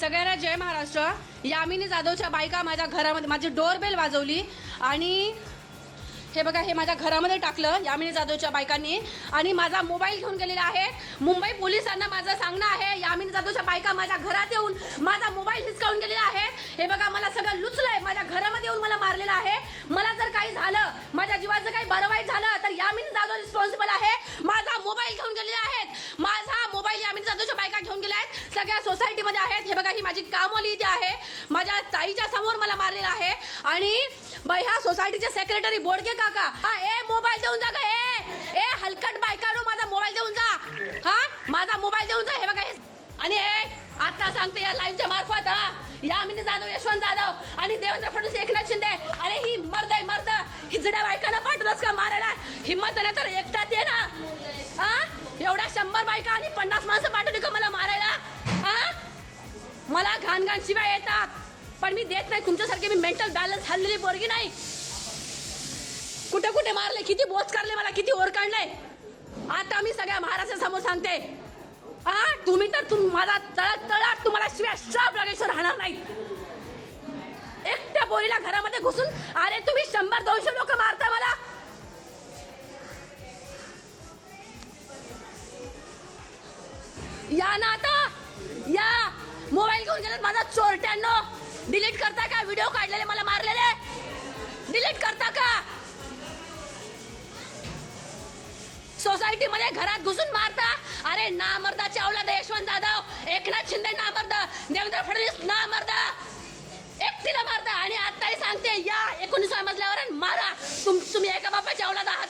सगळ्यांना जय महाराष्ट्र. यामिनी जाधवच्या बायका माझ्या घरामध्ये माझी डोरबेल वाजवली आणि हे बघा हे माझ्या घरामध्ये टाकलं यामिनी जाधवच्या बायकांनी. आणि माझा मोबाईल घेऊन गेलेला आहे. मुंबई पोलिसांना माझं सांगणं आहे. यामिनी जाधवच्या बायका माझ्या घरात येऊन माझा मोबाईल हिसकावून गेलेला आहे. हे बघा मला सगळं लुचलंय. माझ्या घरामध्ये येऊन मला मारलेलं आहे. मला जर काही झालं माझ्या जीवाचं काही बरं वाईट झालं तर यामिनी जाधव रिस्पॉन्सिबल आहे. माझा मोबाईल घेऊन गेलेले आहेत माझा मोबाईल यामिनी जाधवच्या बायका घेऊन गेल्या आहेत सगळ्या सोसायटीमध्ये आहेत. हे बघा ही माझी कामवाली इथे आहे. माझ्या ताईच्या समोर मला मारलेलं आहे. आणि ह्या सोसायटीचे सेक्रेटरी बोडके काका. हा ए मोबाईल देऊन जा ग ए. ए हलकट बायकाडू माझा मोबाईल देऊन जा. हा माझा मोबाईल देऊन जा हे बघा हे. आणि ए आता सांगते या लाईव्हच्या मार्फत हा. यामिनी जाधव यशवंत जाधव आणि देवेंद्र फडणवीस एकनाथ शिंदे. अरे ही मर्द आहे मर्द. हिजड्या बायकांना पाठवलंच का मारायला? हिंमत नाही तर एकटाच दे ना. हा? एवढ्या शंभर बायका आणि पन्नास माणसं पाठवली का मला घाण घाण शिवाय येतात. पण मी देत नाही. तुमच्यासारखे मी मेंटल बॅलन्स हल्लेली पोरगी नाही. कुठे कुठे मारले? किती बोच काढले मला? किती ओर काढले? आता मी सगळ्या महाराष्ट्रासमोर सांगते. हा तुम्ही तर तुम माझा तळात तळात तुम्हाला शिवाय श्राप लागेश्वर राहणार नाही एकट्या पोरीला घरामध्ये घुसून अरे तुम्ही शंभर दोनशे लोक मारता मला? या ना आता घेऊन गेलात माझा चोरट्यांनो डिलीट करता का? व्हिडिओ काढलेले मला मारलेले? डिलीट करता का? सोसायटी मध्ये घरात घुसून मारता? अरे ना मर्दा चावला यशवंत जाधव. एकनाथ शिंदे ना मर्द देवेंद्र फडणवीस ना मर्द एकटीला मारता. आणि आताही सांगते या एकोणीसव्या मजल्यावर मारा. तुम तुम्ही एका बापाच्या अवलाद आहात.